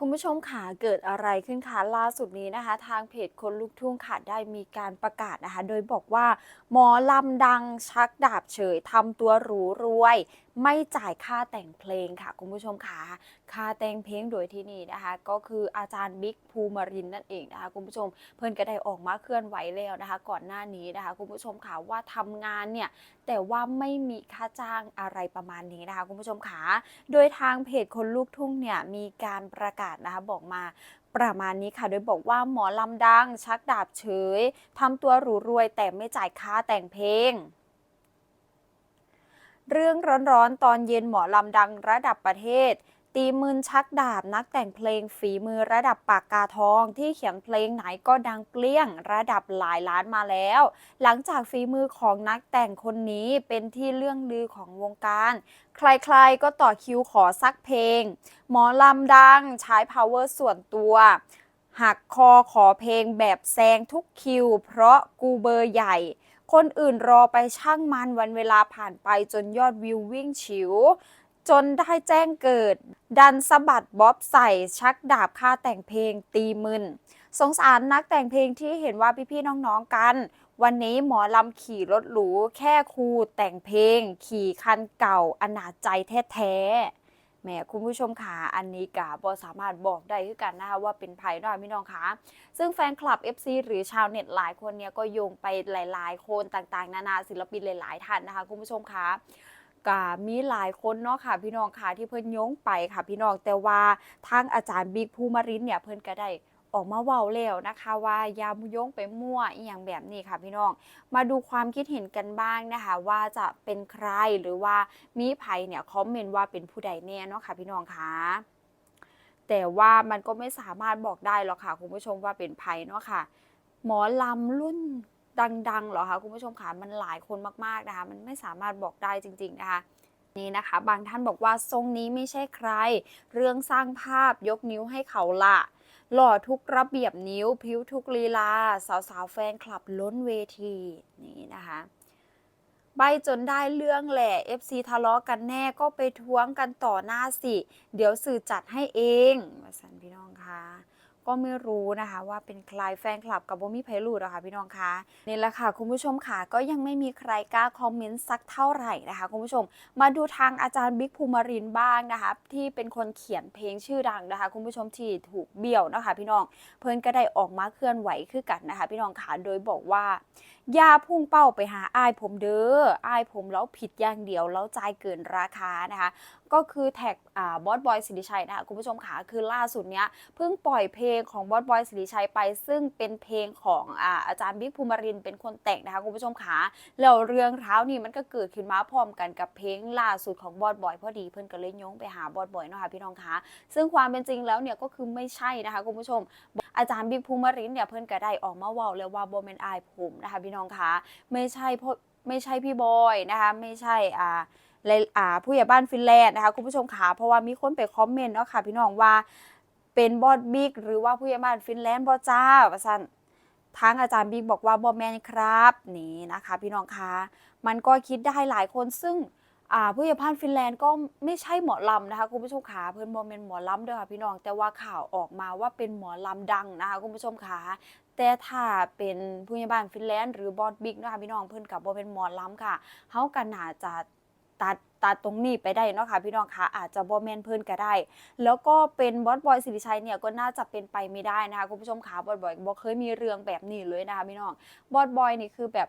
คุณผู้ชมค่ะเกิดอะไรขึ้นคะล่าสุดนี้นะคะ ทางเพจคนลูกทุ่งค่ะได้มีการประกาศนะคะ โดยบอกว่า หมอลำดังชักดาบเฉยทำตัวหรูรวย ไม่จ่ายค่าแต่งเพลงค่ะคุณผู้ชมค่ะค่าแต่งเพลงโดยที่นี่นะคะ ก็คืออาจารย์บิ๊กภูมิรินนั่นเองนะคะคุณผู้ชม เพิ่นก็ได้ออกมาเคลื่อนไหวแล้วนะคะ ก่อนหน้านี้นะคะ คุณผู้ชมค่ะว่าทำงานเนี่ยแต่ว่าไม่มีค่าจ้างอะไรประมาณนี้นะคะ คุณผู้ชมค่ะโดยทางเพจคนลูกทุ่งเนี่ยมีการประกาศนะคะบอกมาประมาณนี้ค่ะ โดยบอกว่าหมอลำดัง ชักดาบเฉยทำตัวหรูรวยแต่ไม่จ่ายค่าแต่งเพลง เรื่องร้อนๆ ตอนเย็นหมอลำดังระดับประเทศ ตีมืนชักดาบนักแต่งเพลงฝีมือระดับปากกาทอง ที่เขียนเพลงไหนก็ดังเปรี้ยงระดับหลายล้านมาแล้ว หลังจากฝีมือของนักแต่งคนนี้เป็นที่เรื่องลือของวงการ ใครๆก็ต่อคิวขอซักเพลง หมอลำดังใช้ power ส่วนตัวหักคอขอเพลงแบบแซงทุกคิว เพราะกูเบอร์ใหญ่ คนอื่นรอไปช่างมันวันเวลาผ่านไปจนยอดวิววิ่งฉิว จนได้แจ้งเกิด ดันสะบัดบ๊อบใส่ชักดาบค่าแต่งเพลงตีมึน สงสารนักแต่งเพลงที่เห็นว่าพี่ๆน้องๆกัน วันนี้หมอลำขี่รถหรูแค่ครูแต่งเพลง ขี่คันเก่าอนาจใจแท้ๆ แหมคุณผู้ชมคะอันนี้กาบอสามารถบอกได้คือกันนะคะว่าเป็นไผ่น้อยพี่น้องคะซึ่งแฟนคลับ FC หรือชาวเน็ตหลายคนเนี่ยก็โยงไปหลาย ๆ คนต่างๆ นานาศิลปินหลายๆท่านนะคะคุณผู้ชมคะกามีหลายคนเนาะค่ะ พี่น้องค่ะที่เพิ่นยงไปค่ะ พี่น้องแต่ว่าทางอาจารย์บิ๊กภูมิรินเนี่ยเพิ่นก็ได้ ออกมาเว้าแล้วนะคะว่ายามุยงไปมั่วอีหยังแบบนี้ค่ะพี่น้อง มาดูความคิดเห็นกันบ้างนะคะ ว่าจะเป็นใครหรือว่ามีไผเนี่ยคอมเมนต์ว่าเป็นผู้ใดแน่เนาะค่ะพี่น้องคะแต่ว่ามันก็ไม่สามารถบอกได้หรอกค่ะคุณผู้ชมว่าเป็นไผเนาะค่ะ หมอลำรุ่นดังๆหรอคะคุณผู้ชมคะมันหลายคนมากๆนะคะ มันไม่สามารถบอกได้จริง ๆนะคะนี่นะคะ บางท่านบอกว่าทรงนี้ไม่ใช่ใคร เรื่องสร้างภาพยกนิ้วให้เขาละ หล่อทุกระเบียบนิ้วพิ้วทุกลีลา สาวๆ แฟนคลับล้นเวทีนี่นะคะ ใบจนได้เรื่องแหละ FC ทะเลาะกันแน่ก็ไปท้วงกันต่อหน้าสิ เดี๋ยวสื่อจัดให้เองมาสันพี่น้องคะ ก็ไม่รู้นะคะว่าเป็นใครแฟนคลับกับโบมี่ไพลูดอะค่ะพี่น้องคะนี่แหละค่ะคุณผู้ชมค่ะก็ยังไม่มีใครกล้าคอมเมนต์สักเท่าไหร่นะคะคุณผู้ชม มาดูทางอาจารย์บิ๊กภูมิรินบ้างนะคะที่เป็นคนเขียนเพลงชื่อดังนะคะ คุณผู้ชมที่ถูกเบี้ยวนะคะพี่น้องเพิ่นก็ได้ออกมาเคลื่อนไหวคือกันนะคะ พี่น้องค่ะโดยบอกว่า อย่าพุ่งเป้าไปหาอายผมเด้ออายผมแล้วผิดอย่างเดียวแล้วจ่ายเกินราคานะคะ ก็คือแท็กอ่าบอสบอยสิริชัยนะคะคุณผู้ชมขาคือล่าสุดเนี้ยเพิ่งปล่อยเพลงของบอสบอยสิริชัยไป ซึ่งเป็นเพลงของอ่าอาจารย์บิ๊กภูมิรินเป็นคนแต่งนะคะคุณผู้ชมขาแล้วเรื่องรานี่มันก็เกิดขึ้นมาพร้อมกันกับเพลงล่าสุดของบอสบอยพอดีเพิ่นก็เลยโยงไปหาบอสบอยเนาะค่ะพี่น้องคะซึ่งความเป็นจริงแล้วเนี่ยก็คือไม่ใช่นะคะคุณผู้ชม อาจารย์บิ๊กภูมิรินเนี่ยเพิ่นก็ได้ออกมาเว้าเลยว่าบ่แม่นอายผมนะคะพี่น้องคะไม่ใช่เพราะไม่ใช่พี่บอยนะคะไม่ใช่อ่าและอ่าผู้ใหญ่บ้านฟินแลนด์นะคะคุณผู้ชมขาเพราะว่ามีคนไปคอมเมนต์เนาะค่ะพี่น้องว่าเป็นบอสบิ๊กหรือว่าผู้ใหญ่บ้านฟินแลนด์บอจ้าว่าซั่นทางอาจารย์บิ๊กบอกว่าบอแมนครับนี่นะคะ พี่น้องคะมันก็คิดได้หลายคนซึ่ง ผู้ใหญ่บ้านฟินแลนด์ก็ไม่ใช่หมอลำนะคะคุณผู้ชมขาเพิ่อนบอแมนหมอลำเด้อค่ะพี่น้องแต่ว่าข่าวออกมาว่าเป็นหมอลำดังนะคะคุณผู้ชมขาแต่ถ้าเป็นผู้ใหญ่บ้านฟินแลนด์หรือบอสบิ๊กนะคะพี่น้องเพิ่อนกับบ่เป็นหมอลำค่ะเฮาก็น่าจะตัดตัดตรงนี้ไปได้เนาะค่ะพี่น้องคะอาจจะบอแมนเพิ่นก็ได้ แล้วก็เป็นบอสบอยสิริชัยเนี่ยก็น่าจะเป็นไปไม่ได้นะคะคุณผู้ชมคะบอสบอยบอกเคยมีเรื่องแบบนี้เลยนะคะพี่น้องบอสบอยนี่คือแบบ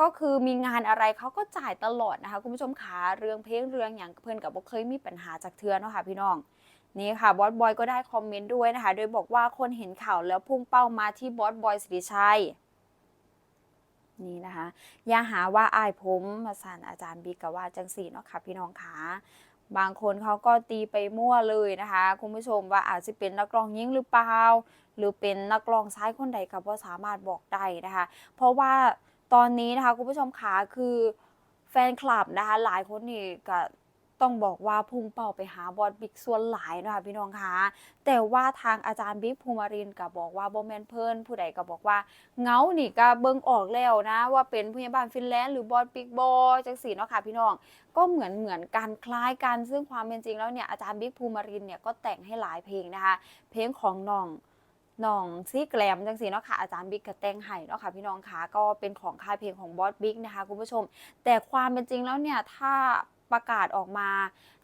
ก็คือมีงานอะไรเขาก็จ่ายตลอดนะคะ คุณผู้ชมคะเรื่องเพลงเรื่องอย่างเพิ่อนกับบ่เคยมีปัญหาจากเทือเนาะค่ะพี่น้องนี่ค่ะบอสบอยก็ได้คอมเมนต์ด้วยนะคะ โดยบอกว่าคนเห็นข่าวแล้วพุ่งเป้ามาที่บอสบอยสิริชัยนี่นะคะอย่าหาว่าอายผมมาสานอาจารย์บิ๊กกว่าจังสีเนาะค่ะพี่น้องคะบางคนเขาก็ตีไปมั่วเลยนะคะ คุณผู้ชมว่าอาจจะเป็นนักร้องหญิงหรือเปล่า หรือเป็นนักร้องซ้ายคนใดก็บ่สามารถบอกได้นะคะ เพราะว่า ตอนนี้นะคะคุณผู้ชมคะคือแฟนคลับนะคะ หลายคนนี่ก็ต้องบอกว่าพุ่งเป้าไปหาบอสบิ๊กส่วนหลายนะคะพี่น้องคะแต่ว่าทางอาจารย์บิ๊กภูมิรินก็บอกว่าบ่แมนเพิ่นผู้ใดก็บอกว่าเงานี่ก็เบิ่งออกแล้วนะ ว่าเป็นผู้ใหญ่บ้านฟินแลนด์หรือบอสบิ๊กบอจังซี่เนาะค่ะพี่น้องก็เหมือนเหมือนกันคล้ายกันซึ่งความเป็นจริงแล้วเนี่ยอาจารย์บิ๊กภูมิรินเนี่ยก็แต่งให้หลายเพลงนะคะ เพลงของน้อง น้องซี่แกลมจังสีเนาะค่ะอาจารย์บิ๊กก็แตงให้เนาะค่ะพี่น้องคะก็เป็นของค่ายเพลงของบอสบิ๊กนะคะคุณผู้ชม แต่ความเป็นจริงแล้วเนี่ยถ้าประกาศออกมา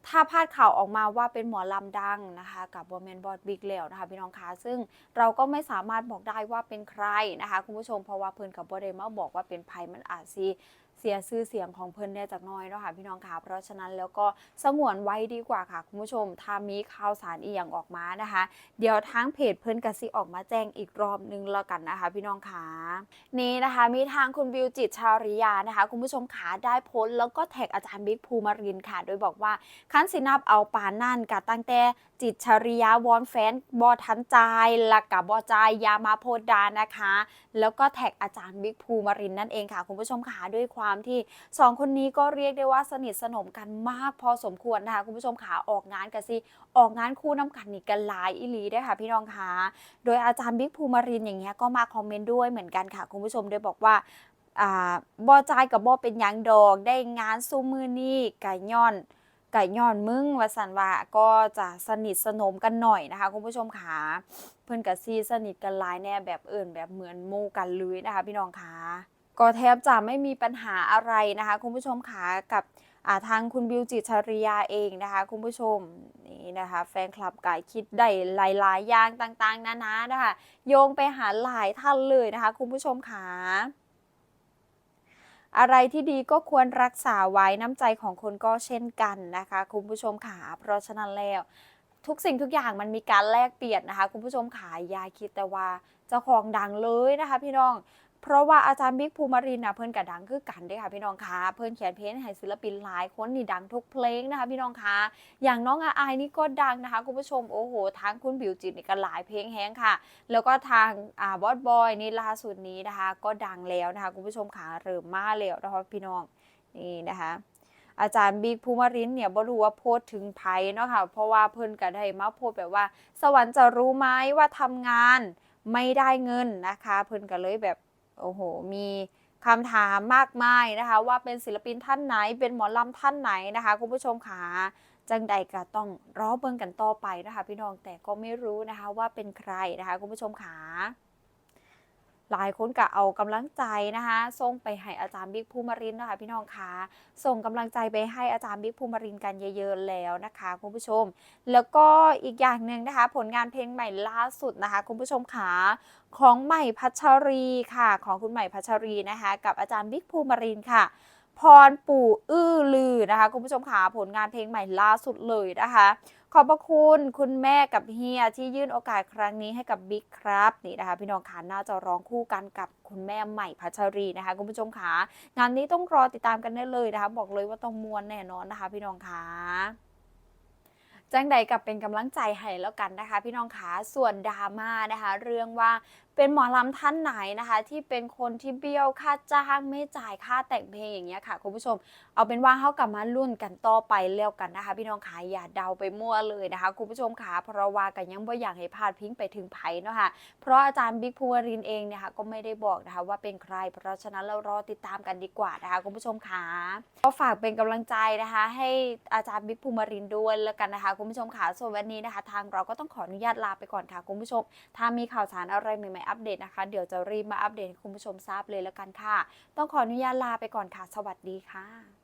ถ้าพาดข่าวออกมาว่าเป็นหมอลำดังนะคะกับบอแมนบอดบิ๊กแล้วนะคะพี่น้องคะซึ่งเราก็ไม่สามารถบอกได้ว่าเป็นใครนะคะคุณผู้ชมเพราะว่าเพิ่อนกับบอเดมาบอกว่าเป็นไพมันอาจซี เสียชื่อเสียงของเพิ่นแน่จากน้อยเนาะค่ะพี่น้องคะเพราะฉะนั้นแล้วก็สงวนไว้ดีกว่าค่ะ คุณผู้ชมถ้ามีข่าวสารอีหยังออกมานะคะ เดี๋ยวทางเพจเพิ่นกสิออกมาแจ้งอีกรอบนึงแล้วกันนะคะ พี่น้องคะนี่นะคะ มีทางคุณวิวจิตชาริยานะคะ คุณผู้ชมขาได้โพสต์แล้วก็แท็กอาจารย์บิ๊กภูมิรินค่ะ โดยบอกว่าคันสินับเอาปานนั่นกะตั้งแต่จิตชริยาวอนแฟนบอทันใจและกับบอใจยามาโพดานะคะ แล้วก็แท็กอาจารย์บิ๊กภูมิรินนั่นเองค่ะ คุณผู้ชมขาด้วยความที่สองคนนี้ก็เรียกได้ว่าสนิทสนมกันมากพอสมควรนะคะคุณผู้ชมขาออกงานกันสิออกงานคู่น้ำกันนี่กันหลายอีหลีได้ค่ะพี่น้องคะโดยอาจารย์บิ๊กภูมิรินอย่างเงี้ยก็มาคอมเมนต์ด้วยเหมือนกันค่ะคุณผู้ชมโดยบอกว่าอ่าบอจายกับบอเป็นยังดอกได้งานสู้มือนี่ไก่ย่อนไก่ย่อนมึงวสันว่าก็จะสนิทสนมกันหน่อยนะคะคุณผู้ชมขาเพื่อนกับซีสนิทกันหลายแน่แบบเอื่นแบบเหมือนหมู่กันเลยนะคะพี่น้องขา ก็แทบจะไม่มีปัญหาอะไรนะคะ คุณผู้ชมขากับาทางคุณบิวจิตชริยาเองนะคะ คุณผู้ชมนี่นะคะ แฟนคลับกายคิดได้หลายๆอย่างต่างๆนานานะคะ โยงไปหาหลายท่านเลยนะคะ คุณผู้ชมขาอะไรที่ดีก็ควรรักษาไว้น้ำใจของคนก็เช่นกันนะคะ คุณผู้ชมขาเพราะฉะนั้นแล้ว ทุกสิ่งทุกอย่างมันมีการแลกเปลี่ยนนะคะ คุณผู้ชมขายยาคิดแต่ว่าเจ้าของดังเลยนะคะ พี่น้อง เพราะว่าอาจารย์บิ๊กภูมิรินนะเพื่อนกับดังคือกันด้วยค่ะพี่น้องคะเพื่อนเขียนเพลงให้ศิลปินหลายคนนี่ดังทุกเพลงนะคะพี่น้องคะอย่างน้องอาอายนี่ก็ดังนะคะคุณผู้ชมโอ้โหทั้งคุณบิวจิตนี่ก็หลายเพลงแฮงค่ะ แล้วก็ทางอ่าบอสบอยนี่ล่าสุดนี้นะคะ ก็ดังแล้วนะคะคุณผู้ชมขาเริ่มมาแล้วนะคะพี่น้องนี่นะคะอาจารย์บิ๊กภูมิรินเนี่ยบ่รู้ว่าโพสถึงไผเนาะค่ะ เพราะว่าเพิ่นก็ได้มาโพสแบบว่า สวรรค์จะรู้ไหมว่าทำงานไม่ได้เงินนะคะ เพิ่นก็เลยแบบ โอ้โห มีคำถามมากมายนะคะ ว่าเป็นศิลปินท่านไหน เป็นหมอลำท่านไหนนะคะ คุณผู้ชมขาจังใดก็ต้องรอเบิ่งกันต่อไปนะคะ พี่น้องแต่ก็ไม่รู้นะคะว่าเป็นใครนะคะ คุณผู้ชมขา หลายคนก็เอากำลังใจนะคะส่งไปให้อาจารย์บิ๊กภูมิรินนะคะพี่น้องคะส่งกำลังใจไปให้อาจารย์บิ๊กภูมิรินกันเยอะๆแล้วนะคะคุณผู้ชม แล้วก็อีกอย่างหนึ่งนะคะ ผลงานเพลงใหม่ล่าสุดนะคะคุณผู้ชมขาของใหม่พัชรีค่ะ ของคุณใหม่พัชรีนะคะกับอาจารย์บิ๊กภูมิรินค่ะพรปู่อื้อลือนะคะคุณผู้ชมขาผลงานเพลงใหม่ล่าสุดเลยนะคะ ขอบพระคุณคุณแม่กับเฮียที่ยื่นโอกาสครั้งนี้ให้กับบิ๊กครับนี่นะคะ พี่น้องขาน่าจะร้องคู่กันกับคุณแม่ใหม่พัชรีนะคะคุณผู้ชมขางานนี้ต้องรอติดตามกันได้เลยนะคะ บอกเลยว่าต้องมวนแน่นอนนะคะ พี่น้องขาจ้งใดกับเป็นกำลังใจให้แล้วกันนะคะ พี่น้องขาส่วนดราม่านะคะ เรื่องว่า เป็นหมอลำท่านไหนนะคะ ที่เป็นคนที่เบี้ยวค่าจ้างไม่จ่ายค่าแต่งเพลงอย่างเงี้ยค่ะคุณผู้ชม เอาเป็นว่าเขากลับมารุ่นกันต่อไปเร็วกันนะคะ พี่น้องขาอย่าเดาไปมั่วเลยนะคะคุณผู้ชมขาเพราะว่ากันยังบ่อยากให้พลาดพิงไปถึงไผ่เนาะค่ะเพราะอาจารย์บิ๊กภูวรินเองเนี่ยค่ะก็ไม่ได้บอกนะคะว่าเป็นใคร เพราะฉะนั้นเรารอติดตามกันดีกว่านะคะคุณผู้ชมขาก็ฝากเป็นกำลังใจนะคะ ให้อาจารย์บิ๊กภูมิรินด้วยแล้วกันนะคะคุณผู้ชมขาส่วนวันนี้นะคะ ทางเราก็ต้องขออนุญาตลาไปก่อนค่ะคุณผู้ชมถ้ามีข่าวสารอะไรใหม่อัปเดตนะคะ เดี๋ยวจะรีบมาอัปเดตคุณผู้ชมทราบเลยแล้วกันค่ะ ต้องขออนุญาตลาไปก่อนค่ะ สวัสดีค่ะ